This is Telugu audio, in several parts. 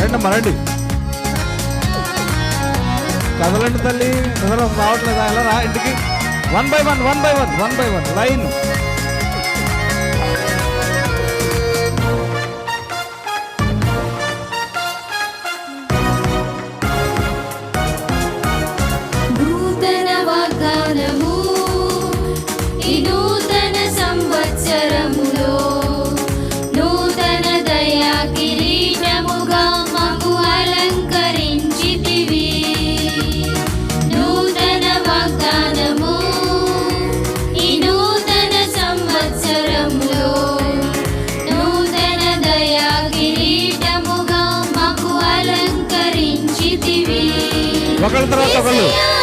రండి అమ్మా రండి. కదలండి తల్లి కదలం రావట్లేదు? ఇలా రా ఇంటికి. One by one one by one one by one line ఒకళ్ళ తర్వాత ఒకళ్ళు.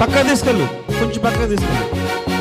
పక్క తీసుకెళ్ళు. కొంచెం పక్క తీసుకెళ్ళు.